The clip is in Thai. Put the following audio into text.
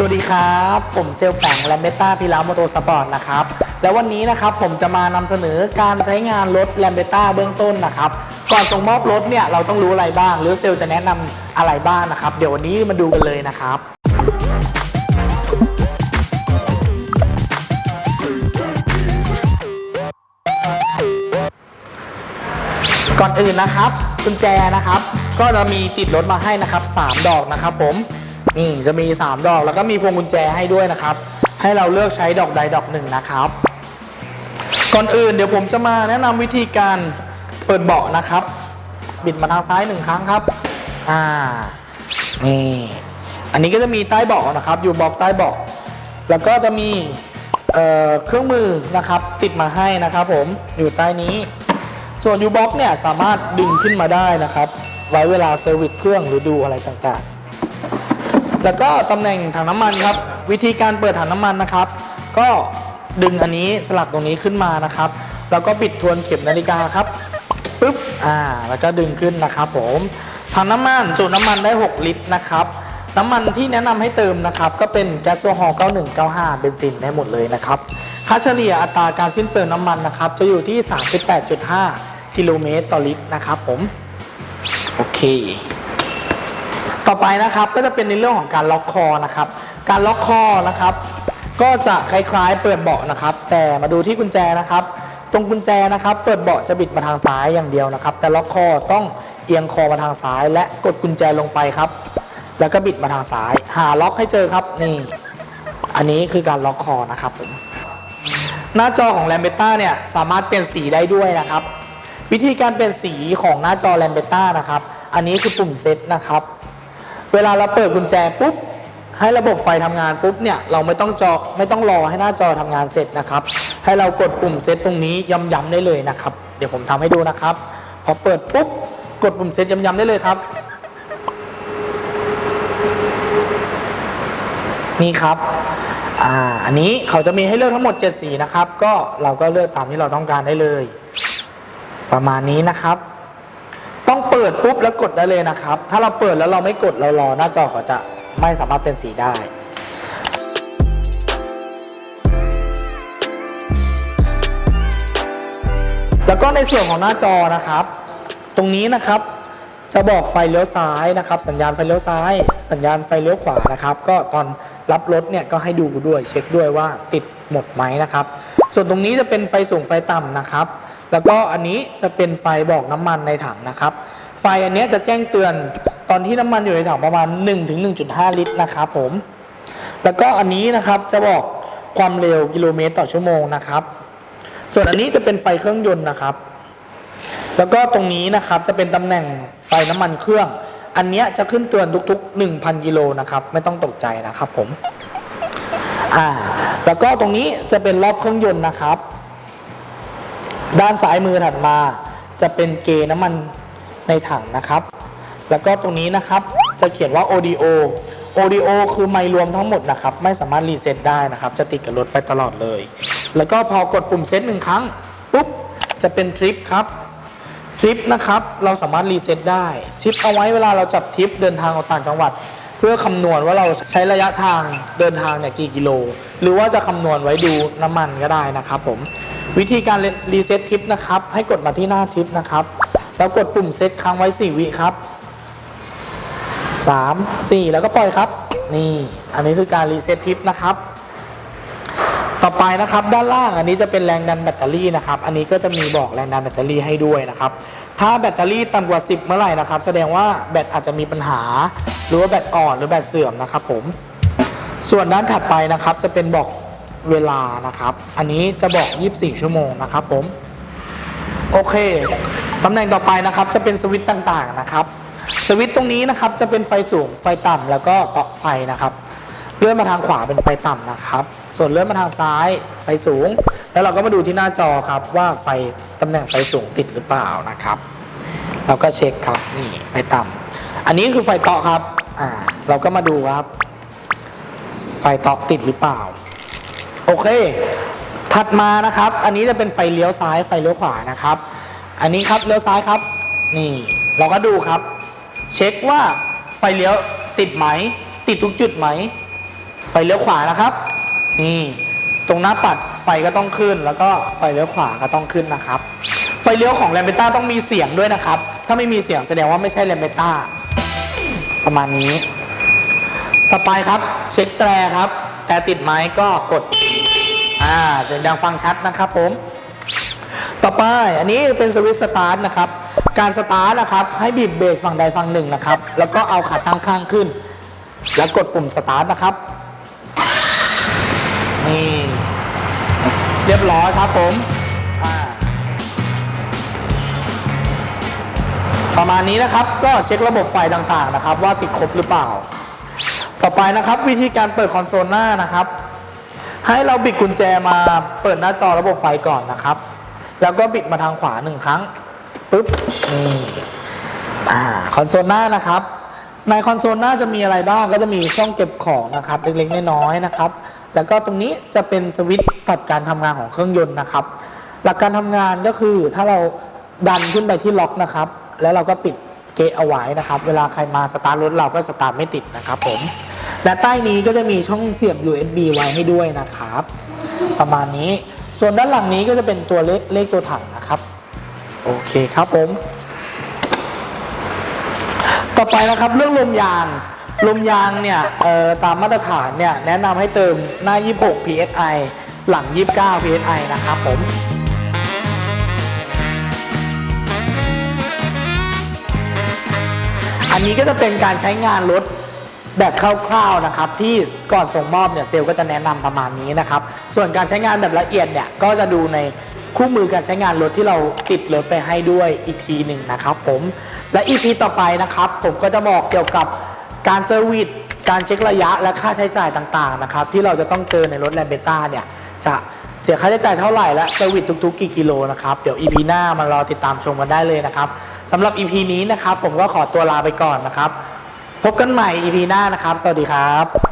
สวัสดีครับ ผมเซลแปงแลมเบต้าพิลาโมโตสปอร์ตนะครับ แล้ววันนี้นะครับผมจะมานำเสนอการใช้งานรถแลมเบต้าเบื้องต้นนะครับ ก่อนส่งมอบรถเนี่ยเราต้องรู้อะไรบ้าง หรือเซลจะแนะนำอะไรบ้างนะครับ เดี๋ยววันนี้มาดูกันเลยนะครับก่อนอื่นนะครับกุญแจนะครับ ก็จะมีติดรถมาให้นะครับ 3 ดอกนะครับผม นี่จะมี 3 ดอกแล้วก็มีพวงกุญแจให้ด้วยนะครับ ให้เราเลือกใช้ดอกใดดอกหนึ่งนะครับ ก่อนอื่นเดี๋ยวผมจะมาแนะนำวิธีการเปิดเบาะนะครับ บิดมาทางซ้ายหนึ่งครั้งครับ อ่า นี่ อันนี้ก็จะมีใต้เบาะนะครับ อยู่บอกใต้เบาะ แล้วก็จะมีเเครื่องมือนะครับติดมาให้นะครับ ผม อยู่ใต้นี้ ส่วน u b o x เนี่ยสามารถดึงขึ้นมาได้นะครับ ไว้เวลาเซอร์วิสเครื่องหรือดูอะไรต่างๆ แล้วก็ตำแหน่งถังน้ำมันครับ วิธีการเปิดถังน้ำมันนะครับ ก็ดึงอันนี้สลักตรงนี้ขึ้นมานะครับ แล้วก็ปิดทวนเข็มนาฬิกาครับปุ๊บอ่าแล้วก็ดึงขึ้นนะครับผมถังน้ำมันจุน้ำมันได้ 6 ลิตรนะครับน้ำมันที่แนะนำให้เติมนะครับ ก็เป็นแก๊สโซฮอล์9195 เบนซินได้หมดเลยนะครับค่าเฉลี่ยอัตราการสิ้นเปลืองน้ำมันนะครับ จะอยู่ที่ 38.5 กิโลเมตรต่อลิตรนะครับผม โอเค ต่อไปนะครับก็จะเป็นในเรื่องของการล็อกคอนะครับ การล็อกคอนะครับ ก็จะคล้ายๆ เปิดเบาะนะครับ แต่มาดูที่กุญแจนะครับ ตรงกุญแจนะครับ เปิดเบาะจะบิดมาทางซ้ายอย่างเดียวนะครับ แต่ล็อกคอต้องเอียงคอมาทางซ้าย และกดกุญแจลงไปครับ แล้วก็บิดมาทางซ้าย หาล็อกให้เจอครับนี่ อันนี้คือการล็อกคอนะครับผมหน้าจอของ l a m b e t t a เนี่ยสามารถเปลี่ยนสีได้ด้วยนะครับ วิธีการเปลี่ยนสีของหน้าจอ l a m b e t t a นะครับ อันนี้คือปุ่มเซตนะครับ เวลาเราเปิดกุญแจปุ๊บให้ระบบไฟทำงานปุ๊บเนี่ยเราไม่ต้องจอไม่ต้องรอให้หน้าจอทำงานเสร็จนะครับ ให้เรากดปุ่มเซตตรงนี้ย้ำๆได้เลยนะครับ เดี๋ยวผมทำให้ดูนะครับ พอเปิดปุ๊บกดปุ่มเซตย้ำๆได้เลยครับ นี่ครับอ่าอันนี้เขาจะมีให้เลือกทั้งหมด 7 สีนะครับ ก็เราก็เลือกตามที่เราต้องการได้เลย ประมาณนี้นะครับ ปิดปุ๊บแล้วกดได้เลยนะครับ ถ้าเราเปิดแล้วเราไม่กดเรารอหน้าจอเขาจะไม่สามารถเป็นสีได้แล้วก็ในส่วนของหน้าจอนะครับ ตรงนี้นะครับจะบอกไฟเลี้ยวซ้ายนะครับ สัญญาณไฟเลี้ยวซ้าย สัญญาณไฟเลี้ยวขวานะครับ ก็ตอนรับรถเนี่ยก็ให้ดูด้วยเช็คด้วยว่าติดหมดไหมนะครับ ส่วนตรงนี้จะเป็นไฟสูงไฟต่ำนะครับ แล้วก็อันนี้จะเป็นไฟบอกน้ำมันในถังนะครับ ไฟอันนี้จะแจ้งเตือนตอนที่น้ำมันอยู่ในถังประมาณ 1-1.5 ลิตรนะครับผม แล้วก็อันนี้นะครับจะบอกความเร็วกิโลเมตรต่อชั่วโมงนะครับ ส่วนอันนี้จะเป็นไฟเครื่องยนต์นะครับ แล้วก็ตรงนี้นะครับจะเป็นตำแหน่งไฟน้ำมันเครื่อง อันนี้จะขึ้นเตือนทุกๆ 1,000 กิโลนะครับ ไม่ต้องตกใจนะครับผม อ่า แล้วก็ตรงนี้จะเป็นรอบเครื่องยนต์นะครับ ด้านซ้ายมือถัดมาจะเป็นเกน้ำมัน ในถังนะครับ แล้วก็ตรงนี้นะครับจะเขียนว่า audio audio คือไมค์รวมทั้งหมดนะครับ ไม่สามารถรีเซ็ตได้นะครับ จะติดกับรถไปตลอดเลย แล้วก็พอกดปุ่มเซตหนึ่งครั้งปุ๊บจะเป็นทริปครับทริปนะครับเราสามารถรีเซ็ตได้ทริปเอาไว้เวลาเราจับทริปเดินทางออกต่างจังหวัด เพื่อคำนวณว่าเราใช้ระยะทางเดินทางเนี่ยกี่กิโล หรือว่าจะคำนวณไว้ดูน้ำมันก็ได้นะครับผมวิธีการรีเซ็ตทริปนะครับให้กดมาที่หน้าทริปนะครับ แล้วกดปุ่มเซตค้างไว้ 4 วิครับ 3 4 แล้วก็ปล่อยครับ นี่อันนี้คือการรีเซ็ตทริปนะครับ ต่อไปนะครับด้านล่างอันนี้จะเป็นแรงดันแบตเตอรี่นะครับ อันนี้ก็จะมีบอกแรงดันแบตเตอรี่ให้ด้วยนะครับ ถ้าแบตเตอรี่ต่ำกว่า 10 เมื่อไหร่นะครับ แสดงว่าแบตอาจจะมีปัญหา หรือว่าแบตอ่อนหรือแบตเสื่อมนะครับผม ส่วนด้านถัดไปนะครับจะเป็นบอกเวลานะครับ อันนี้จะบอก 24 ชั่วโมงนะครับผม โอเค ตำแหน่งต่อไปนะครับจะเป็นสวิตช์ต่างๆนะครับ สวิตช์ตรงนี้นะครับจะเป็นไฟสูงไฟต่ำแล้วก็เตาะไฟนะครับ เลื่อนมาทางขวาเป็นไฟต่ำนะครับ ส่วนเลื่อนมาทางซ้ายไฟสูง แล้วเราก็มาดูที่หน้าจอครับว่าไฟตำแหน่งไฟสูงติดหรือเปล่านะครับเราก็เช็คครับนี่ไฟต่ำอันนี้คือไฟเตาะครับอ่าเราก็มาดูครับ ไฟเตาะติดหรือเปล่า โอเค ถัดมานะครับ อันนี้จะเป็นไฟเลี้ยวซ้ายไฟเลี้ยวขวานะครับ อันนี้ครับเลี้ยวซ้ายครับ นี่เราก็ดูครับ เช็คว่าไฟเลี้ยวติดไหม ติดทุกจุดไหม ไฟเลี้ยวขวานะครับ นี่ตรงหน้าปัดไฟก็ต้องขึ้น แล้วก็ไฟเลี้ยวขวาก็ต้องขึ้นนะครับ ไฟเลี้ยวของแลมเบต้าต้องมีเสียงด้วยนะครับ ถ้าไม่มีเสียงแสดงว่าไม่ใช่แลมเบต้าประมาณนี้ ต่อไปครับเช็คแตรครับ แต่ติดไหมก็กด อ่าเสียงดังฟังชัดนะครับผม ต่อไปอันนี้เป็นสวิตสตาร์ทนะครับ การสตาร์ทนะครับ ให้บีบเบรกฝั่งใดฝั่งหนึ่งนะครับ แล้วก็เอาขาตั้งข้างขึ้น แล้วกดปุ่มสตาร์ทนะครับ นี่ เรียบร้อยครับผม ประมาณนี้นะครับ ก็เช็คระบบไฟต่างๆนะครับ ว่าติดครบหรือเปล่า ต่อไปนะครับวิธีการเปิดคอนโซลหน้านะครับ ให้เราบิดกุญแจมาเปิดหน้าจอระบบไฟก่อนนะครับ แล้วก็บิดมาทางขวาหนึ่งครั้งปุ๊บนี่อ่าคอนโซลหน้านะครับ ในคอนโซลหน้าจะมีอะไรบ้างก็จะมีช่องเก็บของนะครับเล็กๆน้อยๆนะครับ แล้วก็ตรงนี้จะเป็นสวิตช์ตัดการทำงานของเครื่องยนต์นะครับ หลักการทำงานก็คือถ้าเราดันขึ้นไปที่ล็อกนะครับ แล้วเราก็ปิดเกะเอาไว้นะครับ เวลาใครมาสตาร์ทรถเราก็สตาร์ทไม่ติดนะครับผมและใต้นี้ก็จะมีช่องเสียบ USB ไว้ให้ด้วยนะครับ ประมาณนี้ ส่วนด้านหลังนี้ก็จะเป็นตัวเลขเลขตัวถังนะครับ โอเคครับผม ต่อไปนะครับเรื่องลมยางลมยางเนี่ยตามมาตรฐานเนี่ยแนะนำให้เติมหน้า 26 psi หลัง 29 psi นะครับผมอันนี้ก็จะเป็นการใช้งานรถ แบบคร่าวๆนะครับที่ก่อนส่งมอบเนี่ยเซลก็จะแนะนำประมาณนี้นะครับส่วนการใช้งานแบบละเอียดเนี่ยก็จะดูในคู่มือการใช้งานรถที่เราติดรถไปให้ด้วยอีกทีหนึ่งนะครับผมและ EP ต่อไปนะครับผมก็จะบอกเกี่ยวกับการเซอร์วิสการเช็คระยะและค่าใช้จ่ายต่างๆนะครับที่เราจะต้องเจอในรถแลมเบต้าเนี่ยจะเสียค่าใช้จ่ายเท่าไหร่และเซอร์วิสทุกๆกี่กิโลนะครับเดี๋ยว EP หน้ามารอติดตามชมกันได้เลยนะครับสำหรับ EP นี้นะครับผมก็ขอตัวลาไปก่อนนะครับ พบกันใหม่ EP หน้านะครับ สวัสดีครับ